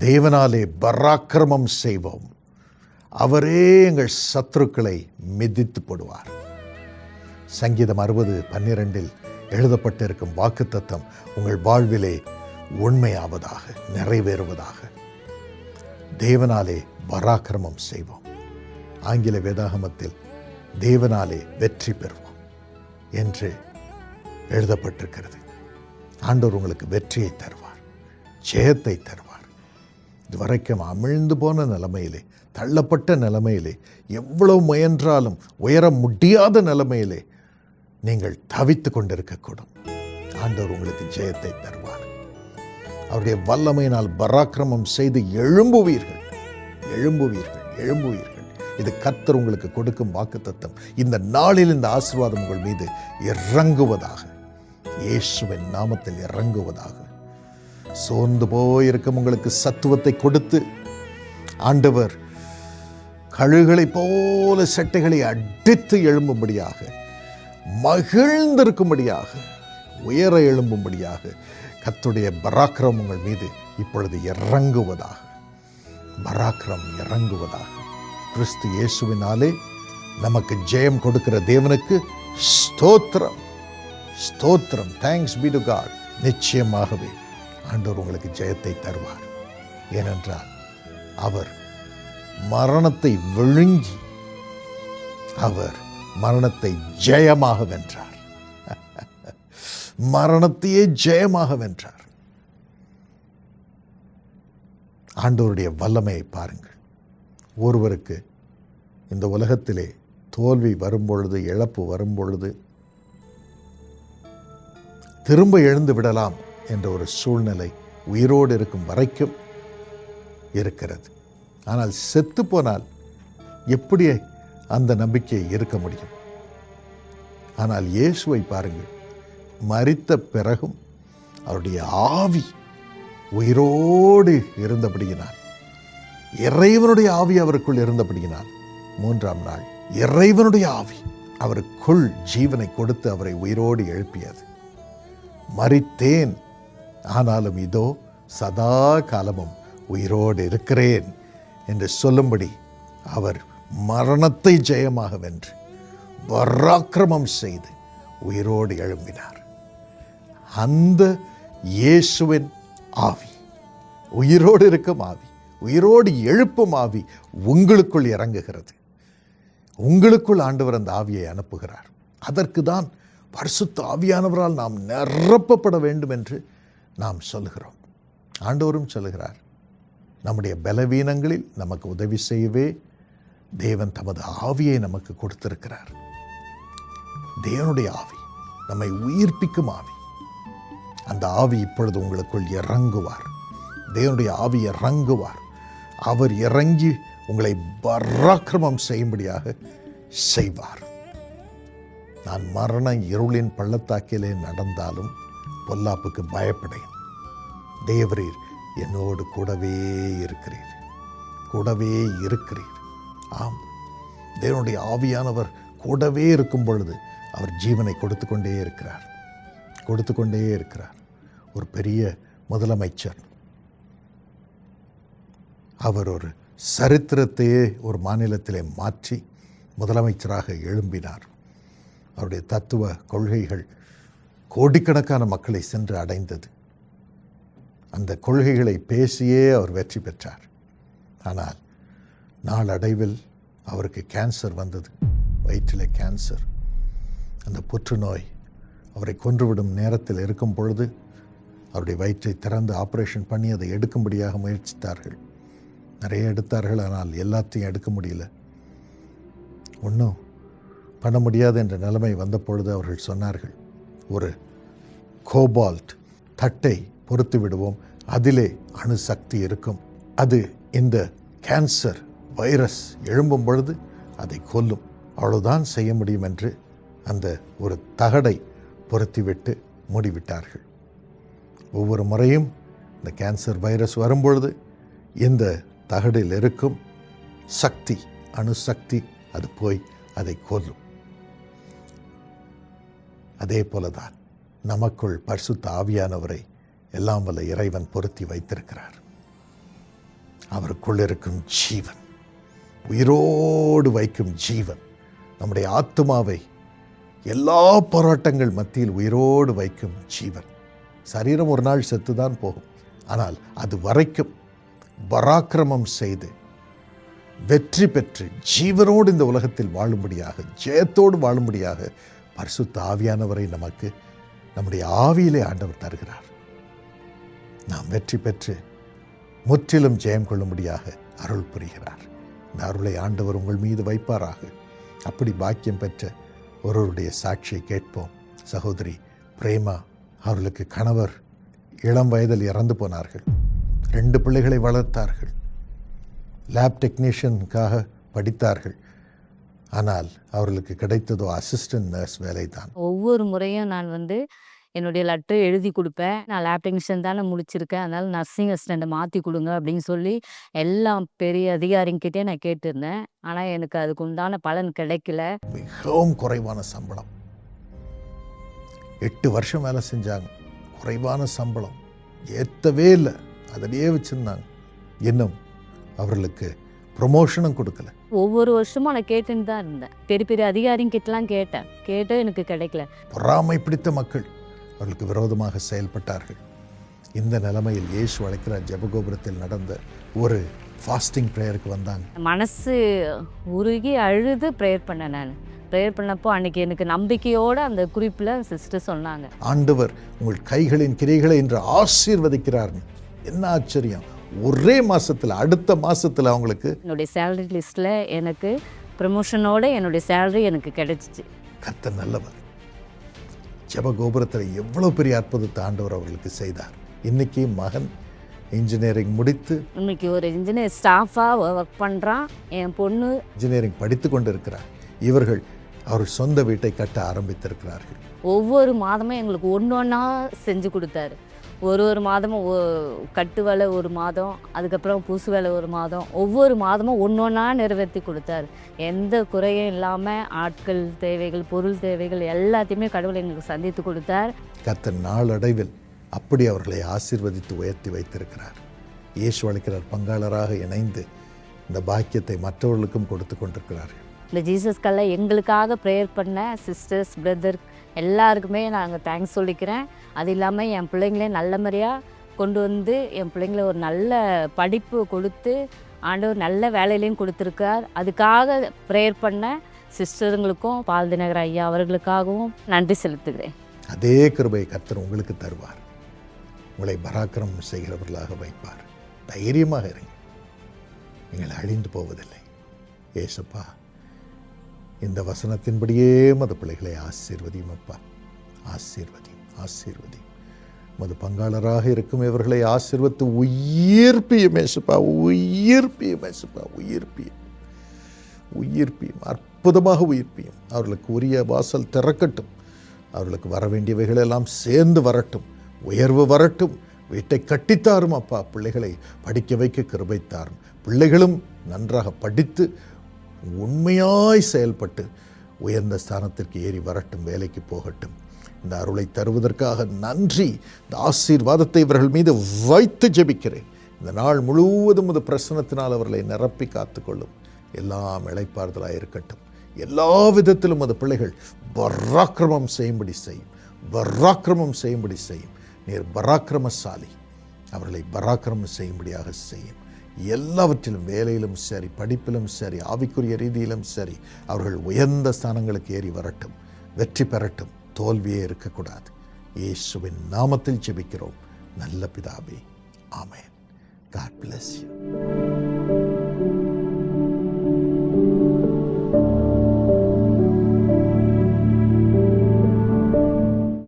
தேவனாலே பராக்கிரமம் செய்வோம். அவரே எங்கள் சத்துருக்களை மிதித்து போடுவார். சங்கீதம் அறுபது பன்னிரெண்டில் எழுதப்பட்டிருக்கும் வாக்குத்தத்தம் உங்கள் வாழ்விலே உண்மையாவதாக நிறைவேறுவதாக. தேவனாலே பராக்கிரமம் செய்வோம். ஆங்கில வேதாகமத்தில் தேவனாலே வெற்றி பெறுவோம் என்று எழுதப்பட்டிருக்கிறது. ஆண்டவர் உங்களுக்கு வெற்றியை தருவார் ஜெயத்தை தருவார். இதுவரைக்கும் அமிழ்ந்து போன நிலைமையிலே தள்ளப்பட்ட நிலைமையிலே எவ்வளவு முயன்றாலும் உயர முடியாத நிலைமையிலே நீங்கள் தவித்து கொண்டிருக்கக்கூடும். ஆண்டவர் உங்களுக்கு ஜெயத்தை தருவார். அவருடைய வல்லமையினால் பராக்கிரமம் செய்து எழும்புவீர்கள். எழும்புவீர்கள் எழும்புவீர்கள். இது கர்த்தர் உங்களுக்கு கொடுக்கும் வாக்குத்தத்தம். இந்த நாளில் இந்த ஆசீர்வாதம் உங்கள் மீது இறங்குவதாக இயேசுவின் நாமத்தில் இறங்குவதாக. சோர்ந்து போயிருக்கும் உங்களுக்கு சத்துவத்தை கொடுத்து ஆண்டவர் கழுகளைப் போல சட்டைகளை அடித்து எழும்பும்படியாக மகிழ்ந்திருக்கும்படியாக உயர எழும்பும்படியாக கத்துடைய பராக்கிரம் உங்கள் மீது இப்பொழுது இறங்குவதாக பராக்கிரம் இறங்குவதாக. கிறிஸ்து இயேசுவினாலே நமக்கு ஜெயம் கொடுக்கிற தேவனுக்கு ஸ்தோத்திரம். ஸ்தோத்திரம். தேங்க்ஸ் பி டு காட் நிச்சயமாகவே. ஆண்டவர் உங்களுக்கு ஜெயத்தை தருவார். ஏனென்றால் அவர் மரணத்தை விழுங்கி அவர் மரணத்தை ஜெயமாக வென்றார். மரணத்தையே ஜெயமாக வென்றார். ஆண்டவருடைய வல்லமையை பாருங்கள். ஒருவருக்கு இந்த உலகத்திலே தோல்வி வரும்பொழுது இழப்பு வரும்பொழுது திரும்ப எழுந்து விடலாம். என்ற ஒரு சூழ்நிலை உயிரோடு இருக்கும் வரைக்கும் இருக்கிறது. ஆனால் செத்து போனால் எப்படி அந்த நம்பிக்கை இருக்க முடியும்? ஆனால் இயேசுவை பாருங்கள் மறித்த பிறகும் அவருடைய ஆவி உயிரோடு இருந்தபடியினால் இறைவனுடைய ஆவி அவருக்குள் இருந்தபடியினால் மூன்றாம் நாள் இறைவனுடைய ஆவி அவருக்குள் ஜீவனை கொடுத்து அவரை உயிரோடு எழுப்பியது. மறித்தேன் ஆனாலும் இதோ சதா காலமும் உயிரோடு இருக்கிறேன் என்று சொல்லும்படி அவர் மரணத்தை ஜெயமாக வென்று பராக்கிரமம் செய்து உயிரோடு எழும்பினார். அந்த இயேசுவின் ஆவி உயிரோடு இருக்கும் ஆவி உயிரோடு எழுப்பும் ஆவி உங்களுக்குள் இறங்குகிறது. உங்களுக்குள் ஆண்டவர் அந்த ஆவியை அனுப்புகிறார். அதற்கு தான் பரிசுத்த ஆவியானவரால் நாம் நிரப்பப்பட வேண்டும் என்று நாம் சொல்லுகிறோம். ஆண்டோரும் சொல்லுகிறார் நம்முடைய பலவீனங்களில் நமக்கு உதவி செய்யவே தேவன் தமது ஆவியை நமக்கு கொடுத்திருக்கிறார். தேவனுடைய ஆவி நம்மை உயிர்ப்பிக்கும் ஆவி. அந்த ஆவி இப்பொழுது உங்களுக்குள் இறங்குவார். தேவனுடைய ஆவி இறங்குவார். அவர் இறங்கி உங்களை பராக்கிரமம் செய்யும்படியாக செய்வார். நான் மரண இருளின் பள்ளத்தாக்கிலே நடந்தாலும் பொல்லாப்புக்கு பயப்படேன் தேவரீர் என்னோடு கூடவே இருக்கிறீர். கூடவே இருக்கிறீர். ஆம் தேவனுடைய ஆவியானவர் கூடவே இருக்கும் பொழுது அவர் ஜீவனை கொடுத்து கொண்டே இருக்கிறார். கொடுத்து கொண்டே இருக்கிறார். ஒரு பெரிய முதலமைச்சர். அவர் ஒரு சரித்திரத்தையே ஒரு மாநிலத்திலே மாற்றி முதலமைச்சராக எழும்பினார். அவருடைய தத்துவ கொள்கைகள் கோடிக்கணக்கான மக்களை சென்று அடைந்தது. அந்த கொள்கைகளை பேசியே அவர் வெற்றி பெற்றார். ஆனால் நாளடைவில் அவருக்கு கேன்சர் வந்தது. வயிற்றில் கேன்சர் அந்த புற்றுநோய் அவரை கொன்றுவிடும் நேரத்தில் இருக்கும் பொழுது அவருடைய வயிற்றை திறந்து ஆப்ரேஷன் பண்ணி அதை எடுக்கும்படியாக முயற்சித்தார்கள். நிறைய எடுத்தார்கள் ஆனால் எல்லாத்தையும் எடுக்க முடியல. ஒன்றும் பண்ண முடியாது என்ற நிலைமை வந்த பொழுது அவர்கள் சொன்னார்கள் ஒரு கோபால்ட் தட்டை பொறுத்து விடுவோம். அதிலே அணு சக்தி இருக்கும். அது இந்த கேன்சர் வைரஸ் எழும்பும் பொழுது அதை கொல்லும். அவ்வளவுதான் செய்ய முடியும் என்று அந்த ஒரு தகடை பொருத்திவிட்டு மூடிவிட்டார்கள். ஒவ்வொரு முறையும் இந்த கேன்சர் வைரஸ் வரும்பொழுது இந்த தகடில் இருக்கும் சக்தி அணுசக்தி அது போய் அதை கொல்லும். அதே போலதான் நமக்குள் பரிசுத்த ஆவியானவரை எல்லாம் வல்ல இறைவன் பொருத்தி வைத்திருக்கிறார். அவருக்குள் இருக்கும் ஜீவன் உயிரோடு வைக்கும் ஜீவன் நம்முடைய ஆத்மாவை எல்லா போராட்டங்கள் மத்தியில் உயிரோடு வைக்கும் ஜீவன். சரீரம் ஒரு நாள் செத்துதான் போகும். ஆனால் அது வரைக்கும் பராக்கிரமம் செய்து வெற்றி பெற்று ஜீவனோடு இந்த உலகத்தில் வாழும்படியாக ஜெயத்தோடு வாழும்படியாக பரிசுத்த ஆவியானவரை நமக்கு நம்முடைய ஆவியிலே ஆண்டவர் தருகிறார். நாம் வெற்றி பெற்று முற்றிலும் ஜெயம் கொள்ளும்படியாக அருள் புரிகிறார். இந்த அருளை ஆண்டவர் உங்கள் மீது வைப்பாராக. அப்படி பாக்கியம் பெற்ற ஒருவருடைய சாட்சியை கேட்போம். சகோதரி பிரேமா அவர்களுக்கு கணவர் இளம் வயதில் இறந்து போனார்கள். ரெண்டு பிள்ளைகளை வளர்த்தார்கள். லேப் டெக்னீஷியனுக்காக படித்தார்கள். ஆனால் அவர்களுக்கு கிடைத்ததோ அசிஸ்டன்ட் நர்ஸ் வேலை தான் ஒவ்வொரு முறையும் நான் வந்து என்னுடைய லெட்டர் எழுதி கொடுப்பேன். நான் லேப் டெக்னீஷியன் தானே முடிச்சிருக்கேன். அதனால நர்சிங் அசிஸ்டண்ட்டை மாற்றி கொடுங்க அப்படின்னு சொல்லி எல்லாம் பெரிய அதிகாரிங்கிட்டே நான் கேட்டிருந்தேன். ஆனால் எனக்கு அதுக்கு உண்டான பலன் கிடைக்கல. மிகவும் குறைவான சம்பளம். எட்டு வருஷம் வேலை செஞ்சாங்க. குறைவான சம்பளம். ஏற்றவே இல்லை. அதிலேயே வச்சுருந்தாங்க. இன்னும் அவர்களுக்கு ப்ரொமோஷனும் கொடுக்கல. ஒவ்வொரு வருஷமும் நான் கேட்டுன்னு தான் இருந்தேன். பெரிய பெரிய அதிகாரிங்கிட்டலாம் கேட்டேன். கேட்டும் எனக்கு கிடைக்கல. பொறாமை பிடித்த மக்கள் அவர்களுக்கு விரோதமாக செயல்பட்டார்கள். இந்த நிலைமையில் இயேசு அழைக்கிற ஜெபகோபுரத்தில் நடந்த ஒரு ஃபாஸ்டிங் ப்ரேயருக்கு வந்தாங்க. மனசு உருகி அழுது ப்ரேயர் பண்ணேன் நான். ப்ரேயர் பண்ணப்போ அன்னைக்கு எனக்கு நம்பிக்கையோடு அந்த குறிப்பில் சிஸ்டர் சொன்னாங்க. ஆண்டவர் உங்கள் கைகளின் கிரைகளை என்று ஆசீர்வதிக்கிறார். என்ன ஆச்சரியம்? ஒரே மாசத்துல அடுத்த மாசத்துல அவங்களுக்கு என்னுடைய சேலரி லிஸ்ட்டில் எனக்கு ப்ரமோஷனோட என்னுடைய சேலரி எனக்கு கிடைச்சிச்சு. கர்த்தர் நல்லவர். ஜெபகோபுரத்தில் எவ்வளவு பெரிய அற்புதத்தை ஆண்டவர் அவர்களுக்கு செய்தார். இன்னைக்கு மகன் இன்ஜினியரிங் முடித்து இன்னைக்கு ஒரு இன்ஜினியர் ஸ்டாஃபாக ஒர்க் பண்ணுறான் என் பொண்ணு இன்ஜினியரிங் படித்து கொண்டிருக்கிறார். இவர்கள் அவர் சொந்த வீட்டை கட்ட ஆரம்பித்திருக்கிறார்கள். ஒவ்வொரு மாதமும் எங்களுக்கு ஒன்று ஒன்றா செஞ்சு கொடுத்தாரு. ஒரு ஒரு மாதமும் கட்டு வேலை ஒரு மாதம் அதுக்கப்புறம் பூசு வேலை ஒரு மாதம் ஒவ்வொரு மாதமும் ஒன்று ஒன்றா நிறைவேற்றி கொடுத்தாரு. எந்த குறையும் இல்லாமல் ஆட்கள் தேவைகள் பொருள் தேவைகள் எல்லாத்தையுமே கடவுள் எங்களுக்கு சந்தித்து கொடுத்தார். கர்த்தர் நாளடைவில் அப்படி அவர்களை ஆசீர்வதித்து உயர்த்தி வைத்திருக்கிறார். இயேசு அழைக்கிறார் பங்காளராக இணைந்து இந்த பாக்கியத்தை மற்றவர்களுக்கும் கொடுத்து கொண்டிருக்கிறார்கள். இந்த ஜீசஸ்கல்ல எங்களுக்காக ப்ரேயர் பண்ண சிஸ்டர்ஸ் பிரதர் எல்லாருக்குமே நாங்கள் தேங்க்ஸ் சொல்லிக்கிறேன். அது இல்லாமல் என் பிள்ளைங்களையும் நல்ல முறையாக கொண்டு வந்து என் பிள்ளைங்கள ஒரு நல்ல படிப்பு கொடுத்து ஆண்டவர் நல்ல வேலையிலையும் கொடுத்துருக்கார். அதுக்காக ப்ரேயர் பண்ண சிஸ்டருங்களுக்கும் பால் தினகர் ஐயா அவர்களுக்காகவும் நன்றி செலுத்துகிறேன். அதே கிருபை கர்த்தர் உங்களுக்கு தருவார். உங்களை பராக்கிரமம் செய்கிறவர்களாக வைப்பார். தைரியமாக இருங்க நீங்கள் அழிந்து போவதில்லை. ஏசப்பா இந்த வசனத்தின்படியே மது பிள்ளைகளை ஆசீர்வதியும் அப்பா. ஆசீர்வதியும் ஆசீர்வதியும் மது பங்காளராக இருக்கும் இவர்களை ஆசீர்வத்து உயிர்ப்பியும் மேசுப்பா உயிர்ப்பியும் மேசுப்பா உயிர்ப்பியும். உயிர்ப்பியும் அற்புதமாக உயிர்ப்பியும். அவர்களுக்கு உரிய வாசல் திறக்கட்டும். அவர்களுக்கு வர வேண்டியவைகள் எல்லாம் சேர்ந்து வரட்டும். உயர்வு வரட்டும். வீட்டை கட்டித்தாரும் அப்பா. பிள்ளைகளை படிக்க வைக்க கிருபைத்தாரும் பிள்ளைகளும் நன்றாக படித்து உண்மையாய் செயல்பட்டு உயர்ந்த ஸ்தானத்திற்கு ஏறி வரட்டும் வேலைக்கு போகட்டும். இந்த அருளை தருவதற்காக நன்றி. இந்த ஆசீர்வாதத்தை இவர்கள் மீது வைத்து ஜெபிக்கிறேன். இந்த நாள் முழுவதும் அது பிரசனத்தினால் அவர்களை நிரப்பி காத்துக்கொள்ளும். எல்லாம் இளைப்பாறுதலாக இருக்கட்டும். எல்லா விதத்திலும் அது பிள்ளைகள் பராக்கிரமம் செய்யும்படி செய்யும். பராக்கிரமம் செய்யும்படி செய்யும். நீர் பராக்கிரமசாலி. அவர்களை பராக்கிரமம் செய்யும்படியாக செய்யும். எல்லாவற்றிலும் வேலையிலும் சரி படிப்பிலும் சரி ஆவிக்குரிய ரீதியிலும் சரி அவர்கள் உயர்ந்த ஸ்தானங்களுக்கு ஏறி வரட்டும் வெற்றி பெறட்டும் தோல்வியே இருக்கக்கூடாது. இயேசுவின் நாமத்தில் ஜெபிக்கிறோம். நல்ல பிதாவே ஆமேன். God bless you